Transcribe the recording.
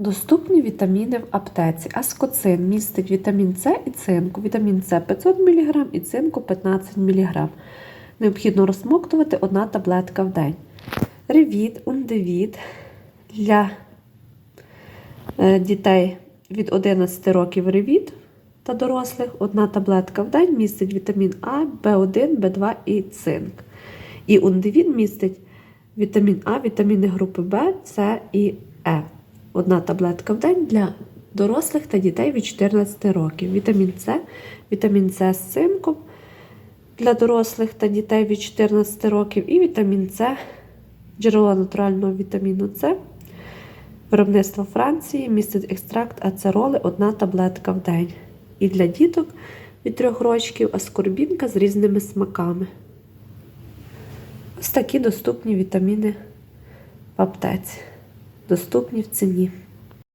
Доступні вітаміни в аптеці. Аскоцин містить вітамін С і цинку. Вітамін С 500 мг і цинку 15 мг. Необхідно розсмоктувати одна таблетка в день. Ревіт, ундевіт для е, дітей від 11 років ревіт та дорослих одна таблетка в день містить вітамін А, В1, В2 і цинк. І ундевіт містить вітамін А, вітаміни групи В, С і Е. Одна таблетка в день для дорослих та дітей від 14 років. Вітамін С, вітамін С з цинком для дорослих та дітей від 14 років, і вітамін С, джерело натурального вітаміну С. Виробництво Франції містить екстракт ацероли, одна таблетка в день. І для діток від 3 років аскорбінка з різними смаками. Ось такі доступні вітаміни в аптеці. Доступні в ціні.